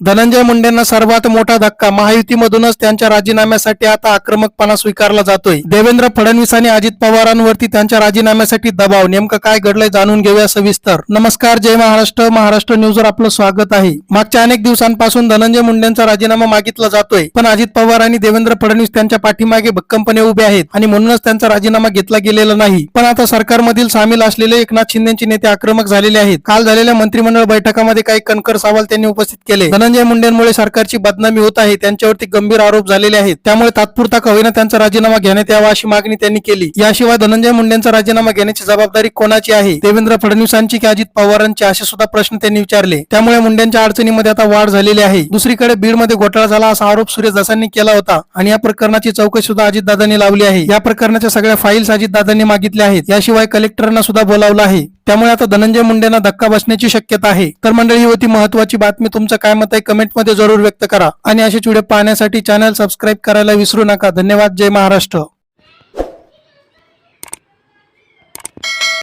धनंजय मुंडेंना सर्वात मोठा धक्का. महायुतीमधूनच त्यांच्या राजीनाम्यासाठी आता आक्रमकपणा स्वीकारला जातोय. देवेंद्र फडणवीस आणि अजित पवारांवरती त्यांच्या राजीनाम्यासाठी दबाव. नेमकं काय घडलंय जाणून घेऊया सविस्तर. नमस्कार जय महाराष्ट्र. महाराष्ट्र न्यूजवर आपलं स्वागत आहे. मागच्या अनेक दिवसांपासून धनंजय मुंडेंचा राजीनामा मागितला जातोय. पण अजित पवार आणि देवेंद्र फडणवीस त्यांच्या पाठीमागे भक्कमपणे उभे आहेत आणि म्हणूनच त्यांचा राजीनामा घेतला गेलेला नाही. पण आता सरकारमधील सामील असलेले एकनाथ शिंदेचे नेते आक्रमक झालेले आहेत. काल झालेल्या मंत्रिमंडळ बैठकामध्ये काही कणकर सवाल त्यांनी उपस्थित केले. धनंजय मुंडेंमुळे सरकारची बदनामी होत आहे त्यांच्यावरती गंभीर आरोप झालेले आहेत. त्यामुळे तात्पुरता का त्यांचा राजीनामा घेण्यात यावा अशी मागणी त्यांनी केली. याशिवाय धनंजय मुंडेंचा राजीनामा घेण्याची जबाबदारी कोणाची आहे? देवेंद्र फडणवीसांची की अजित पवारांची? असे सुद्धा प्रश्न त्यांनी विचारले. त्यामुळे मुंडेंच्या अडचणीमध्ये आता वाढ झालेली आहे. दुसरीकडे बीडमध्ये घोटाळा झाला असा आरोप सुरेश दासांनी केला होता आणि या प्रकरणाची चौकशी सुद्धा अजितदादांनी लावली आहे. या प्रकरणाच्या सगळ्या फाईल्स अजितदादांनी मागितल्या आहेत. याशिवाय कलेक्टरांना सुद्धा बोलावलं आहे. त्यामुळे आता धनंजय मुंडेंना धक्का बसण्याची शक्यता आहे. तर मंडळी ही होती महत्वाची बातमी. तुमचं काय मत आहे कमेंटमध्ये जरूर व्यक्त करा. आणि असे व्हिडिओ पाहण्यासाठी चॅनल सबस्क्राईब करायला विसरू नका. धन्यवाद. जय महाराष्ट्र.